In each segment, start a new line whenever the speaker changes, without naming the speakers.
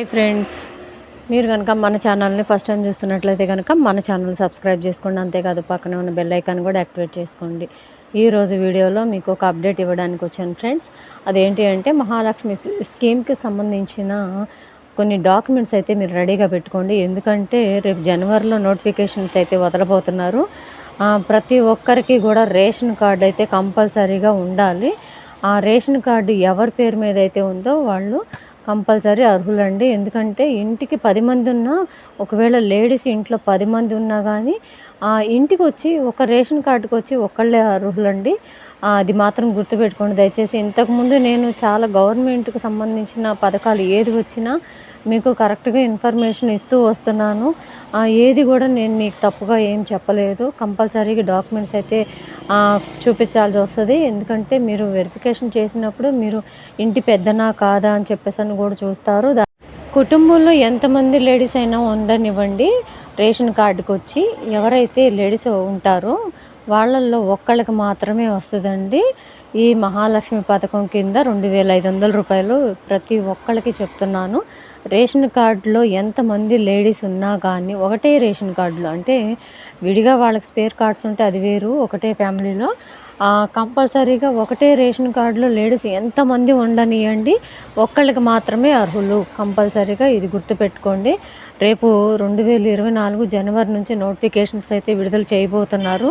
Hi friends మీరు కనుక మన ఛానల్ని ఫస్ట్ టైం చూస్తున్నట్లయితే కనుక మన ఛానల్ సబ్స్క్రైబ్ చేసుకోండి. అంతేకాదు పక్కనే ఉన్న బెల్ ఐకాన్ కూడా యాక్టివేట్ చేసుకోండి. ఈరోజు వీడియోలో మీకు ఒక అప్డేట్ ఇవ్వడానికి వచ్చాను ఫ్రెండ్స్ అదేంటి అంటే మహాలక్ష్మి స్కీమ్కి సంబంధించిన కొన్ని డాక్యుమెంట్స్ అయితే మీరు రెడీగా పెట్టుకోండి. ఎందుకంటే రేపు జనవరిలో నోటిఫికేషన్స్ అయితే వదలబోతున్నారు. ప్రతి ఒక్కరికి కూడా రేషన్ కార్డు అయితే కంపల్సరీగా ఉండాలి. ఆ రేషన్ కార్డు ఎవరి పేరు మీద అయితే ఉందో వాళ్ళు కంపల్సరీ అర్హులండి. ఎందుకంటే ఇంటికి పది మంది ఉన్నా ఒకవేళ లేడీస్ ఇంట్లో పది మంది ఉన్నా కానీ ఆ ఇంటికి వచ్చి ఒక రేషన్ కార్డుకి వచ్చి ఒకళ్ళే అర్హులండి అది మాత్రం గుర్తుపెట్టుకోండి. దయచేసి ఇంతకుముందు నేను చాలా గవర్నమెంట్కి సంబంధించిన పథకాలు ఏది వచ్చినా మీకు కరెక్ట్గా ఇన్ఫర్మేషన్ ఇస్తూ వస్తున్నాను. ఏది కూడా నేను మీకు తప్పుగా ఏం చెప్పలేదు. కంపల్సరీగా డాక్యుమెంట్స్ అయితే చూపించాల్సి వస్తుంది. ఎందుకంటే మీరు వెరిఫికేషన్ చేసినప్పుడు మీరు ఇంటి పెద్దనా కాదా అని చెప్పేసి అని కూడా చూస్తారు. కుటుంబంలో ఎంతమంది లేడీస్ అయినా ఉండనివ్వండి. రేషన్ కార్డుకి వచ్చి ఎవరైతే లేడీస్ ఉంటారో వాళ్ళల్లో ఒక్కళ్ళకి మాత్రమే వస్తుందండి. ఈ మహాలక్ష్మి పథకం కింద రెండు వేల ఐదు వందల రూపాయలు ప్రతి ఒక్కళ్ళకి చెప్తున్నాను. రేషన్ కార్డులో ఎంతమంది లేడీస్ ఉన్నా కానీ ఒకటే రేషన్ కార్డులో అంటే విడిగా వాళ్ళకి స్పేర్ కార్డ్స్ ఉంటే అది వేరు ఒకటే ఫ్యామిలీలో. కంపల్సరీగా ఒకటే రేషన్ కార్డులో లేడీస్ ఎంతమంది ఉండనియండి ఒక్కళ్ళకి మాత్రమే అర్హులు. కంపల్సరీగా ఇది గుర్తుపెట్టుకోండి. రేపు రెండు వేల ఇరవై నాలుగు జనవరి నుంచి నోటిఫికేషన్స్ అయితే విడుదల చేయబోతున్నారు.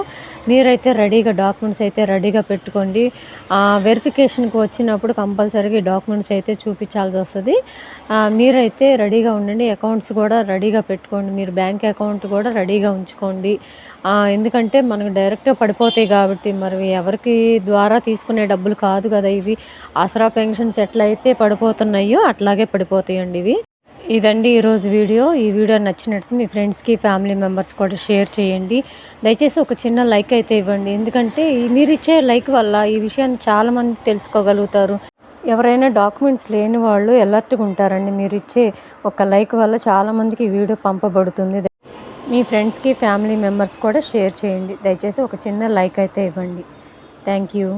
మీరైతే రెడీగా డాక్యుమెంట్స్ అయితే రెడీగా పెట్టుకోండి. వెరిఫికేషన్కి వచ్చినప్పుడు కంపల్సరీగా డాక్యుమెంట్స్ అయితే చూపించాల్సి వస్తుంది. మీరైతే రెడీగా ఉండండి. అకౌంట్స్ కూడా రెడీగా పెట్టుకోండి. మీరు బ్యాంక్ అకౌంట్ కూడా రెడీగా ఉంచుకోండి. ఎందుకంటే మనకు డైరెక్ట్గా పడిపోతాయి కాబట్టి మరి ఎవరికి ద్వారా తీసుకునే డబ్బులు కాదు కదా ఇవి. ఆసరా పెన్షన్స్ ఎట్లయితే పడిపోతున్నాయో అట్లాగే పడిపోతాయండి ఇవి. ఇదండి ఈరోజు వీడియో. ఈ వీడియో నచ్చినట్టు మీ ఫ్రెండ్స్కి ఫ్యామిలీ మెంబర్స్ కూడా షేర్ చేయండి. దయచేసి ఒక చిన్న లైక్ అయితే ఇవ్వండి. ఎందుకంటే మీరు ఇచ్చే లైక్ వల్ల ఈ విషయాన్ని చాలామంది తెలుసుకోగలుగుతారు. ఎవరైనా డాక్యుమెంట్స్ లేని వాళ్ళు ఎలర్ట్గా ఉంటారండి. మీరు ఇచ్చే ఒక లైక్ వల్ల చాలామందికి ఈ వీడియో పంపబడుతుంది. మీ ఫ్రెండ్స్కి ఫ్యామిలీ మెంబర్స్ కూడా షేర్ చేయండి. దయచేసి ఒక చిన్న లైక్ అయితే ఇవ్వండి. Thank you.